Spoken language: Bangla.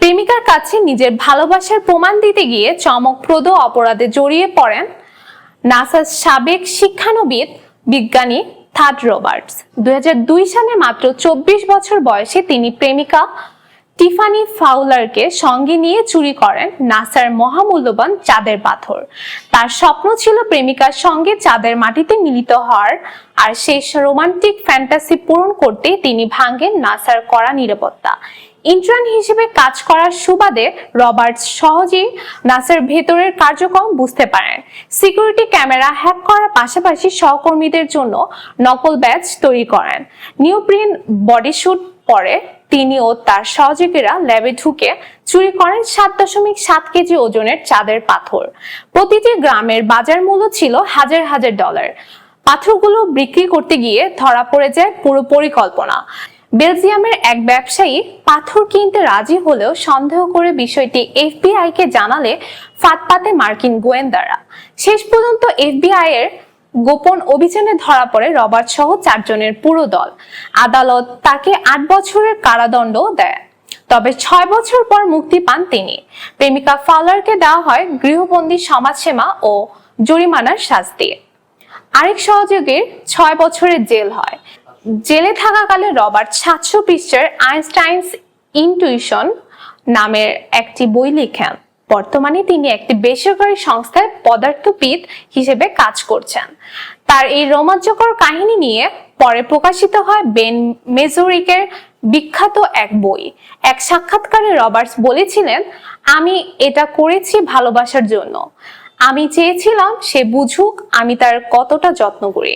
প্রেমিকার কাছে নিজের ভালোবাসার প্রমাণ দিতে গিয়ে চমকপ্রদ অপরাধে জড়িয়ে পড়েন নাসার সাবেক শিক্ষানবিদ, বিজ্ঞানী থাড রবার্টস। দুই সালে মাত্র চব্বিশ বছর বয়সে তিনি প্রেমিকা টিফানি ফাউলারকে সঙ্গে নিয়ে চুরি করেন নাসার মহামূল্যবান চাঁদের পাথর। তার স্বপ্ন ছিল প্রেমিকার সঙ্গে চাঁদের মাটিতে মিলিত হওয়ার, আর সেই রোমান্টিক ফ্যান্টাসি পূরণ করতে তিনি ভাঙ্গেন নাসার কড়া নিরাপত্তা। ইন্টার্ন হিসেবে কাজ করার সুবাদে রবার্টস সহজেই নাসার ভেতরের কার্যক্রম বুঝতে পারেন। সিকিউরিটি ক্যামেরা হ্যাক করার পাশাপাশি সহকর্মীদের জন্য নকল ব্যাচ তৈরি করেন। নিউপ্রিন বডিস্যুট পরে তিনি ও তার সহযোগীরা ল্যাবে ঢুকে চুরি করেন সাত দশমিক সাত কেজি ওজনের চাঁদের পাথর। প্রতিটি গ্রামের বাজার মূল্য ছিল হাজার হাজার ডলার। পাথরগুলো বিক্রি করতে গিয়ে ধরা পড়ে যায় পুরো পরিকল্পনা। বেলজিয়ামের এক ব্যবসায়ী পাথর কিনতে রাজি হলেও সন্দেহ করে বিষয়টি এফবিআই কে জানালে ফাঁদ পাতে মার্কিন গোয়েন্দারা। শেষ পর্যন্ত এফবিআই এর গোপন অভিযানে ধরা পড়ে রবার্ট সহ চারজনের পুরো দল। আদালত তাকে আট বছরের কারাদণ্ড দেয়। তবে ছয় বছর পর মুক্তি পান তিনি। প্রেমিকা ফাউলারকে দেওয়া হয় গৃহবন্দী সমাজসেবা ও জরিমানার শাস্তি। আরেক সহযোগীর ছয় বছরের জেল হয়। জেলে থাকাকালে রবার্ট সাতশো পৃষ্ঠার আইনস্টাইনস ইনটুইশন নামের একটি বই লিখেন। বর্তমানে তিনি একটি বেসরকারি সংস্থায় পদার্থবিদ হিসেবে কাজ করছেন। তার এই রোমাঞ্চকর কাহিনী নিয়ে পরে প্রকাশিত হয় বেন মেজোরিকের বিখ্যাত এক বই। এক সাক্ষাৎকারে রবার্টস বলেছিলেন, আমি এটা করেছি ভালোবাসার জন্য। আমি চেয়েছিলাম সে বুঝুক আমি তার কতটা যত্ন করি।